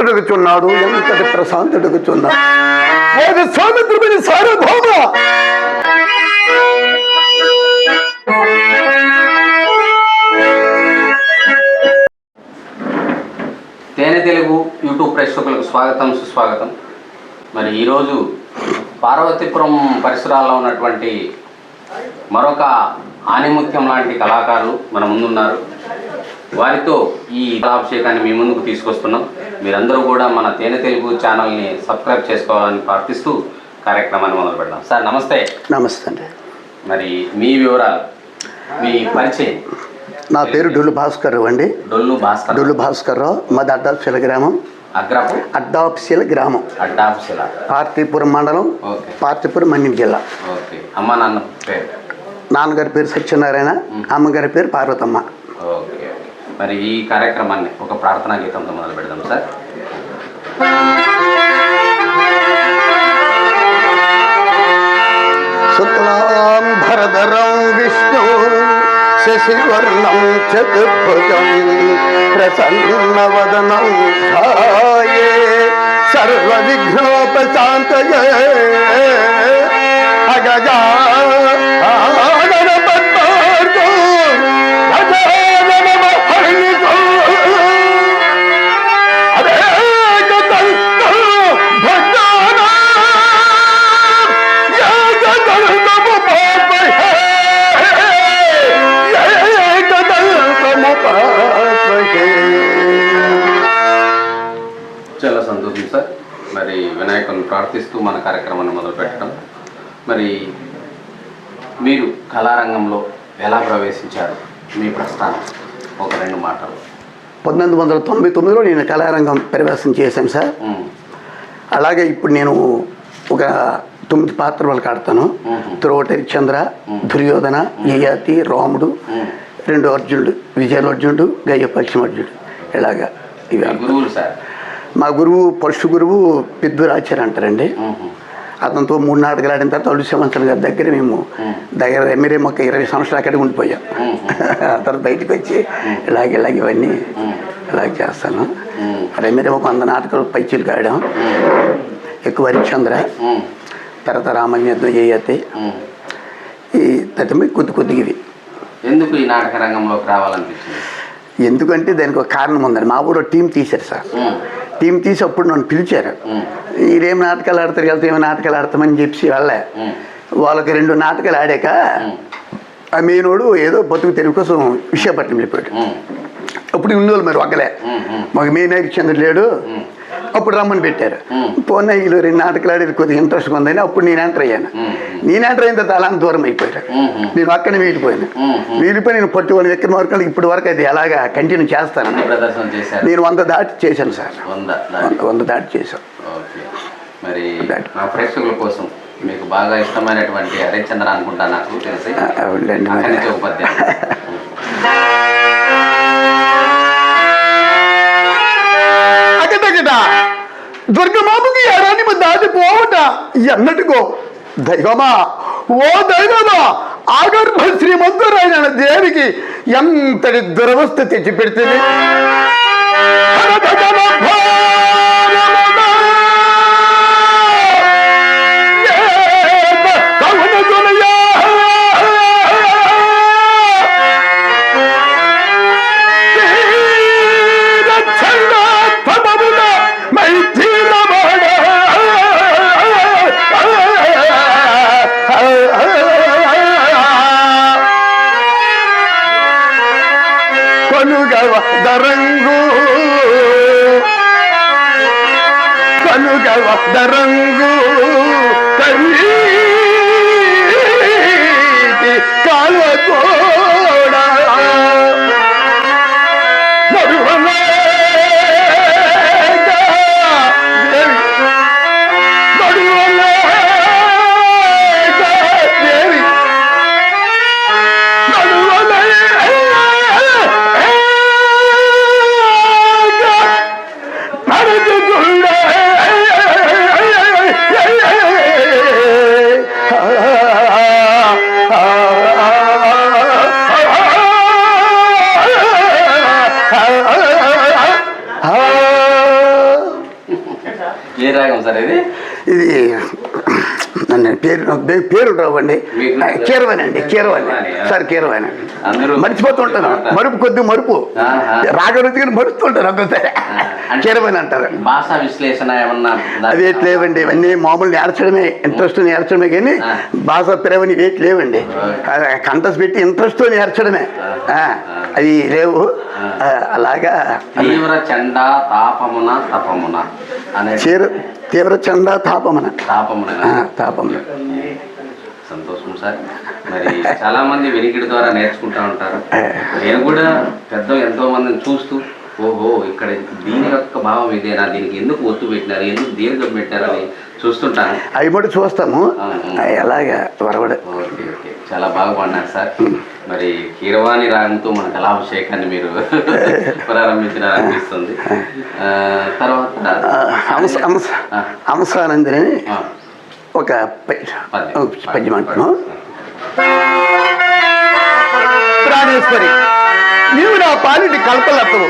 ప్రశాంతుడుగుచున్నాడు ఎంతటి ప్రశాంతుడుగుచున్నాడు? ఒక సౌమిత్రమైన సార్వభౌమ తేనె తెలుగు యూట్యూబ్ ప్రేక్షకులకు స్వాగతం సుస్వాగతం. మరి ఈరోజు పార్వతీపురం పరిసరాల్లో ఉన్నటువంటి మరొక ఆనిముత్యం లాంటి కళాకారులు మన ముందున్నారు. వారితో ఈ కళాభిషేకాన్ని మీ ముందుకు తీసుకొస్తున్నాం. మీరందరూ కూడా మన తేనె తెలుగు ఛానల్ని సబ్స్క్రైబ్ చేసుకోవాలని ప్రార్థిస్తూ కార్యక్రమాన్ని మొదలు పెడదాం. సార్ నమస్తే. నమస్తే అండి. మరి మీ వివరాలు మీ పరిచయం. నా పేరు డొల్లు భాస్కర్ అండి. డొల్లు భాస్కర్ డొల్లు భాస్కర్ మాది అడ్డాపుశీల గ్రామం. అగ్రపు? అడ్డాపుశీల గ్రామం. అడ్డాపుశిల పార్తీపురం మండలం పార్తీపురం మన్యం జిల్లా. ఓకే. అమ్మ నాన్న పేరు? నాన్నగారి పేరు సత్యనారాయణ అమ్మగారి పేరు పార్వతమ్మ. ఓకే. మరి ఈ కార్యక్రమాన్ని ఒక ప్రార్థనా గీతంతో మొదలు పెడదాం సార్. శుక్లాం భరధరం విష్ణు శశివర్ణం చతుర్భుజం ప్రసన్నవదనం సర్వ విఘ్నోపశాంతయ అగజా ప్రార్థిస్తూ మన కార్యక్రమాన్ని మొదలు పెట్టడం మరి మీరు కళారంగంలో ఎలా ప్రవేశించారు? మీ ప్రస్థానం. ఒక రెండు మాటలు. పంతొమ్మిది వందల తొంభై తొమ్మిదిలో నేను కళారంగం ప్రవేశం చేశాను సార్. అలాగే ఇప్పుడు నేను ఒక తొమ్మిది పాత్రలు ఆడతాను మ్మ్. త్రోటరి చంద్ర దుర్యోధన యయాతి రాముడు. రెండు అర్జునుడు విజయార్జునుడు గయ్య పశ్చిమార్జునుడు ఇలాగా ఇవి. గురువులు సార్. మా గురువు పశు గురువు పెద్దరాచార్య అంటారండి. అతనితో మూడు నాటకాలు ఆడిన తర్వాత అల్లు శ్రీమంతులు గారి దగ్గర మేము దగ్గర ఎమ్మెల్యే మొక్క ఇరవై సంవత్సరాలు అక్కడికి ఉండిపోయాం. ఆ తర్వాత బయటకు వచ్చి ఇలాగ ఇలాగ ఇవన్నీ ఇలాగ చేస్తాను. ఎమ్మెల్యే ఒక వంద నాటకాలు పైచీలు ఆడాం ఎక్కువ హరిశ్చంద్ర. తర్వాత రామన్యత్నం చేయతే. ఈ తతమి కొద్ది కొద్దిగా ఇవి ఎందుకు ఈ నాటక రంగంలోకి రావాలనిపించింది? ఎందుకంటే దానికి ఒక కారణం ఉందండి. మా ఊళ్ళో టీం తీశారు సార్. టీం తీసి అప్పుడు నన్ను పిలిచారు. మీరేం నాటకాలు ఆడతారు వెళ్తే ఏమో నాటకాలు ఆడతామని చెప్పి వాళ్ళే. వాళ్ళకి రెండు నాటకాలు ఆడాక ఆ మీనోడు ఏదో బతుకు తెరువు కోసం విశాఖపట్నం వెళ్ళిపోయాడు. అప్పుడు ఉన్నోళ్ళు మరి ఒకలే మాకు మెయిన్ చంద్ర లేడు. అప్పుడు రమ్మని పెట్టారు. పోనీ వీళ్ళు రెండు నాటకాలు ఆడేది కొద్దిగా ఇంట్రెస్ట్ ఉందని అప్పుడు నేను ఎంటర్ అయ్యాను. నేను ఎంటర్ అయిన తర్వాత అలా దూరం ఉమ్. నేను అక్కడే ఉమ్. వీడిపోయి నేను పట్టు వాళ్ళు ఎక్కిన వరకు ఇప్పుడు వరకు అది అలాగా కంటిన్యూ చేస్తాను నేను వంద దాటి చేశాను సార్. వంద వంద దాటి చేశాను. ఓకే. మరి. మా ప్రేక్షకుల కోసం మీకు బాగా ఇష్టమైనటువంటి హరిశ్చంద్ర అనుకుంటా నాకు తెలిసి. అవునులేండి దుర్గమాముకి ఎరని పోవట. ఎన్నటికో. దైవమా? ఓ దైవమా? ఆగర్భ శ్రీమంతురాయన దేవికి ఎంతటి దురవస్థ తెచ్చి أقدر పేరు రావండి. కీరవాణి అండి కీరవాణి. సార్ కీరవాణి మర్చిపోతుంటాను మరుపు కొద్ది మరుపు. మరుస్తుంటారు ఒక్కోసారి అంటే- కీరవాణి అంటారు. భాషా విశ్లేషణ ఏమన్నా దా- అవి ఏటి లేవండి. ఇవన్నీ మామూలు నేర్చడమే ఇంట్రెస్ట్ నేర్చడమే కానీ. భాష పిరవని వేటి లేవండి. కంటస్ పెట్టి ఇంట్రెస్ట్ నేర్చడమే. ఆ, అవి లేవు. అలాగా. తీవ్ర చండ తాపమున తపమున అనే చీర తీవ్ర చండ తాపమన. తాపమున. తాపమున. సంతోషం సార్. మరి చాలా మంది వినికిడి ద్వారా నేర్చుకుంటా ఉంటారు. నేను కూడా పెద్ద ఎంతో మందిని చూస్తూ ఓహో ఇక్కడ దీని యొక్క భావం ఇదేనా? దీనికి ఎందుకు ఒత్తు పెట్టినారు? ఎందుకు దీర్ఘం పెట్టారని చూస్తుంటాను. అవి మటు చూస్తాము. వరవడ. Okay okay. చాలా బాగా పాడినారు సార్. మరి కీరవాణి రాగంతో మన కళాభిషేకాన్ని మీరు ప్రారంభించినారు అనిపిస్తుంది. ఆ, తర్వాత ఒక పద్యం. అంటున్నాం ప్రాణేశ్వరి నీవు నా పాలిటి కల్పలత్తవు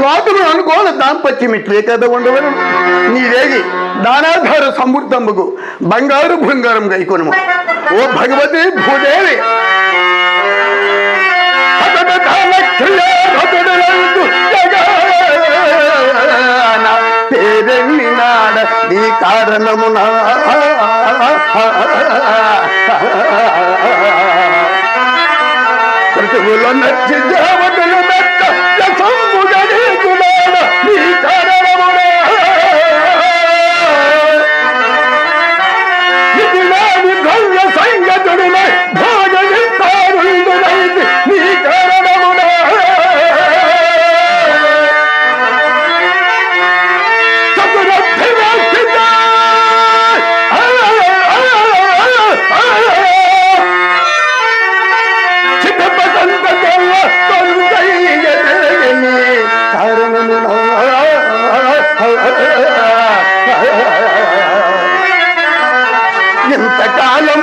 లోకము అనుకోని దాంపత్యం ఇట్లే కదా ఉండవను. నీవేగి దానాధార సమృద్ధంబుకు బంగారు భృంగారం గైకొనుము ఓ భగవతి భూదేవి నాడ నీ కారణమునా కృతువులో నచ్చి దేవతలు ఎంతకాలం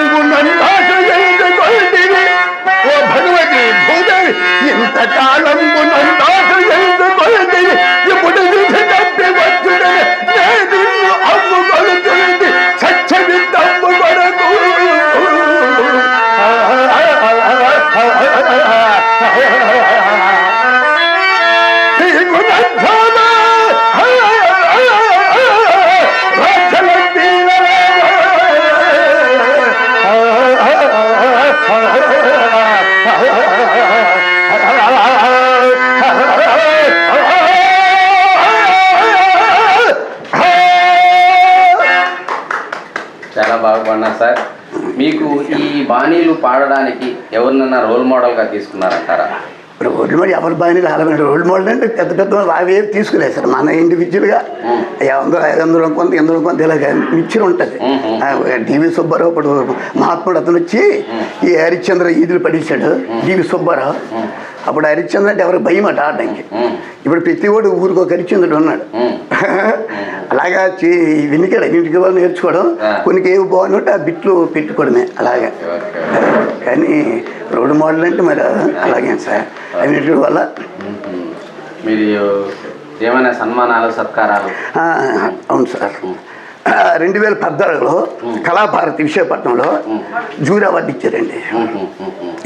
పాడడానికి ఎవరినన్నా రోల్ మోడల్గా తీసుకున్నారంటారా? రోడ్డు మరి ఎవరు బాగా అలాగే రోడ్డు మోడల్ అంటే పెద్ద పెద్ద అవి తీసుకులేదు సార్. మన ఇండివిజువల్గా వందలు ఐదు వందలు కొంత ఎందులో కొంత ఇలాగ మిక్చర్ ఉంటుంది. డివి సుబ్బారావు ఇప్పుడు మహాత్ముడు అతను వచ్చి ఈ హరిశ్చంద్ర ఈదులు పడేశాడు డివి సుబ్బారావు. అప్పుడు హరిశ్చంద్ర అంటే ఎవరికి భయం అట ఆడడానికి ఇప్పుడు ప్రతి ఓడు ఊరికి ఒక హరిశ్చంద్రుడు ఉన్నాడు. అలాగా వినికాడ ఇంటికి వాళ్ళు నేర్చుకోవడం. కొన్ని ఏవి బాగున్నట్టు ఆ బిట్లు పెట్టుకోవడమే అలాగే. కానీ రోడ్ మోడల్ అంటే మరి అలాగే సార్. అన్నిటి వల్ల. మీరు ఏమైనా సన్మానాలు సత్కారాలు? అవును సార్. రెండు వేల పద్నాలుగులో కళాభారతి విశాఖపట్నంలో జూరీ అవార్డు ఇచ్చారండి.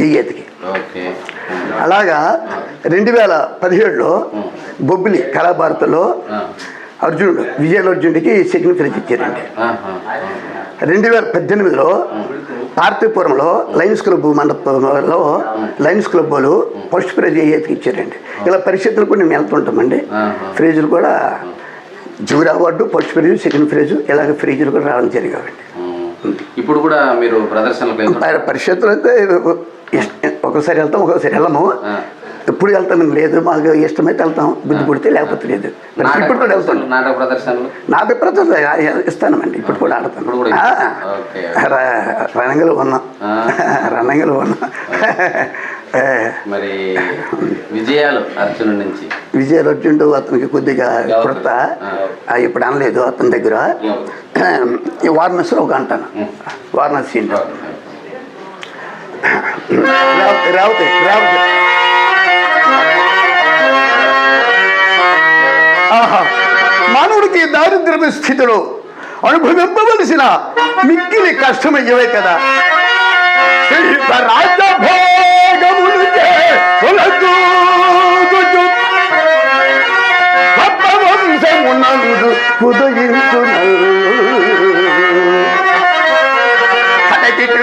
ఈ మ్మ్. అలాగా రెండు వేల పదిహేడులో బొబ్బిలి కళాభారతిలో. అర్జునుడు విజయార్జునుడికి సెకండ్ ప్రైజ్ ఇచ్చారండి. రెండు వేల పద్దెనిమిదిలో పార్థిపురంలో లయన్స్ క్లబ్ మండపంలో లయన్స్ క్లబ్ వాళ్ళు ఫస్ట్ ప్రైజ్ ఏతికి ఇచ్చారండి ఇలా పరిస్థితులు కూడా మేము వెళ్తుంటామండి. ఫ్రీజులు కూడా jury award first prize second prize ఇలాగ ఫ్రీజులు కూడా రావడం జరిగాయండి మ్మ్. ఇప్పుడు కూడా మీరు ప్రదర్శనలకు వెళ్తున్నారు పరి- పరిస్థితులు అయితే ఒకసారి వెళ్తాం ఒకసారి వెళ్ళము. ఎప్పుడు వెళ్తామని లేదు. మాకు ఇష్టమైతే వెళ్తాం. బుద్ధి పుడితే లేకపోతే లేదు. ఇప్పుడు కూడా వెళ్తాం ప్రదర్శనలు నాటక ప్రదర్శనలు? నా అభిప్రాయం ఇస్తానమండి ఇప్పుడు కూడా ఆడతాను. రణంగులు ఉన్నాం. రణంగులు ఉన్నాం మరి విజయాలు అర్జునుడి నుంచి? విజయరర్జునుడు అతనికి కొద్దిగా కొడత ఇప్పుడు అనలేదు అతని దగ్గర. ఈ వారణాసిలో ఒక అంటాను వారణాసి. రావతి రావతి రావతి. మానవుడికి దారిద్ర్య స్థితిలో అనుభవింపవలసిన మిక్కిలి కష్టమయ్యవే కదా శిల్ప రాజభోగములకే తొలతూగుచు గొప్ప వంశమునందు ఉదయించును కడకిటి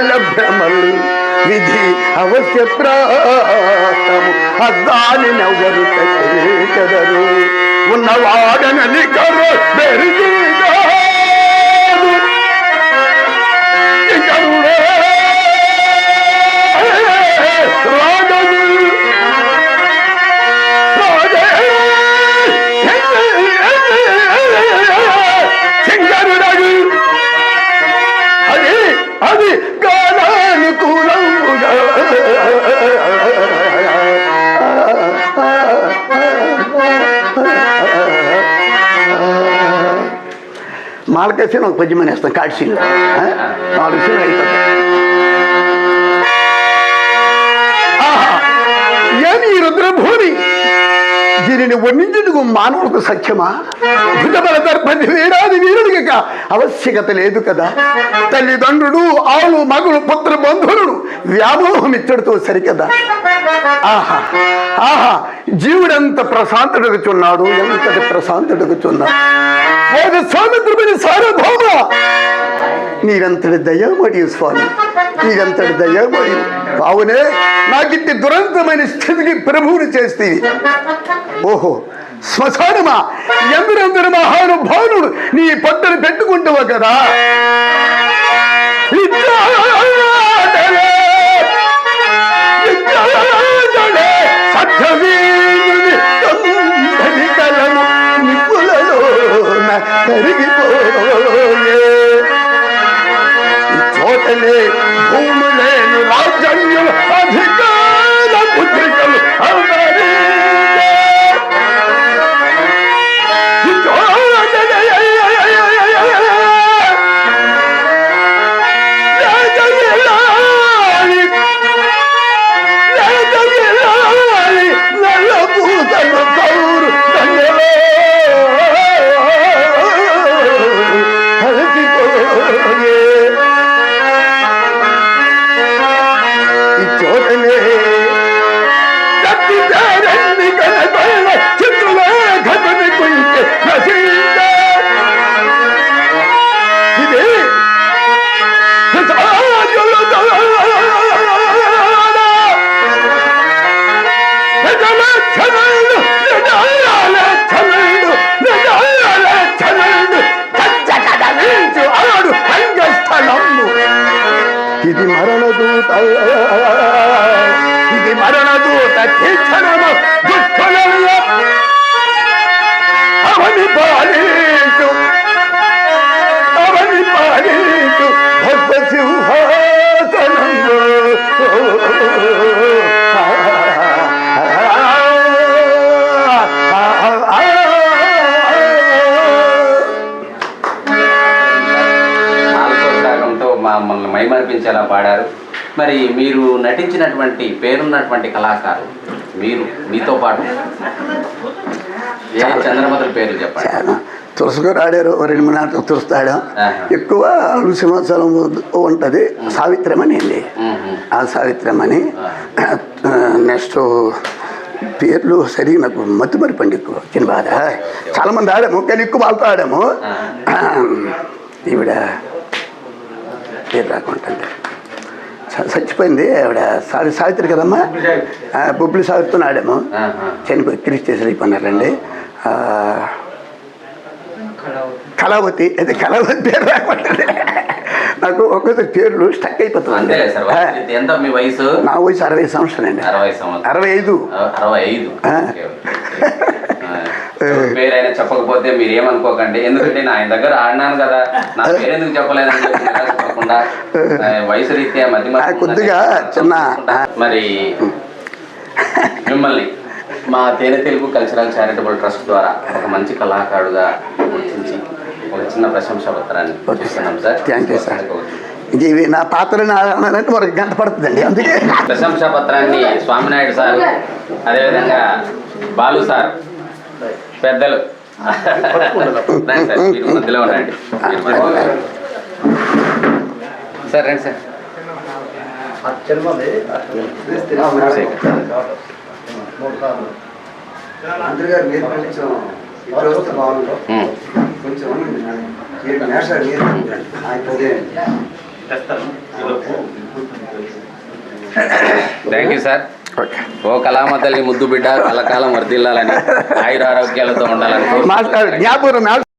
చంచల భ్రమలు విధి అవశ్య ప్రాతము అద్దాని నవ్వరు కదరు ఉన్నవాడనని కరు పెరిగిగా Dacă se nu, pe nimeni asta, în calci, a? Am దీనిని వర్ణించుటకు మానవులకు సత్యమా భుజబల దర్భది వీరాది వీరుడికి కా- ఆవశ్యకత లేదు కదా? తల్లిదండ్రుడు ఆవులు మగులు పుత్ర బంధువులు వ్యామోహం ఇచ్చడితో సరికదా? ఆహా ఆహా జీవుడెంత ప్రశాంతుడుగుచున్నాడు ఎంతటి ప్రశాంతుడుగుచున్నాడు ఓ స్వామిత్రుని సార్వభౌమ? నీవెంతటి దయామడి స్వామి నీవెంతటి దయామడి కావునే నాకిట్టి దురంతమైన స్థితికి ప్రభువుని చేస్తే ఓహో శ్మశానమా ఎందరెందరు మహానుభావుడు నీ పట్టను పెట్టుకుంటావు కదా? దూత ఇది మరణ దూత తీక్షణము దుఃఖలయ్య అవని పాలించు అవని పాలించు భక్త సింహాసనంలో. నాలుగో మమ్మల్ని మైమర్పించేలా పాడారు. మరి మీరు నటించినటువంటి పేరున్నటువంటి కళాకారులు మీరు మీతో పాటు. ఏ చంద్రమతుల పేరు చెప్పండి. తులసిగారు ఆడారు రెండు మూడు నాటలు తులుస్తాడు. ఎక్కువ సింహాచలం ఉంటుంది. సావిత్రమని అండి. ఆ సావిత్రమని. నెక్స్ట్ పేర్లు సరిగా నాకు మత్తు మరిపండి ఎక్కువ. చిన్న బాధ. చాలా మంది ఆడాము కానీ ఎక్కువ వాళ్ళతో ఆడాము. ఈవిడ పేరు రాకుంటుంది చచ్చిపోయింది. ఆవిడ సావి సావిత్రి కదమ్మా? బొబ్బిలి సావిత్రితో ఆడాము. చనిపోయి క్రిస్టియస్ అయిపోయినారండి కళావతి. అది కళావతి పేరు రాకుంటుంది నాకు ఒక్కొక్కటి పేర్లు స్టక్ అయిపోతుంది ఎంత మీ వయసు? నా వయసు అరవై సంవత్సరాలు. అరవై ఐదు. అరవై ఐదు. ఆ. Okay, okay. ఆ, పేరైనా చెప్పకపోతే మీరు ఏమనుకోకండి ఎందుకంటే నా ఆయన దగ్గర ఆడినాను కదా. నా పేరు ఎందుకు చెప్పలేదని చెప్పి నిరాశపడకుండా, ఆ, వయసు రీత్యా మధ్య కొద్దిగా చిన్న- మరి మిమ్మల్ని మా తేనె తెలుగు కల్చరల్ చారిటబుల్ ట్రస్ట్ ద్వారా ఒక మంచి కళాకారుడుగా గుర్తించి ఒక చిన్న ప్రశంసా పత్రాన్ని ఇస్తున్నాం సార్. థ్యాంక్ యూ సార్ ఇది ఇవి నా పాత్ర ఒక గంట పడుతుందండి అందుకే. ప్రశంసా పత్రాన్ని స్వామినాయుడు సార్ అదేవిధంగా బాలు సార్ పెద్దలు. మధ్యలో ఉండండి. సార్ రండి సార్. థ్యాంక్ యూ సార్ ఓ కళామ తల్లి ముద్దు బిడ్డ కలకాలం వర్దిల్లాలని ఆయుర ఆరోగ్యాలతో ఉండాలని జ్ఞాపకం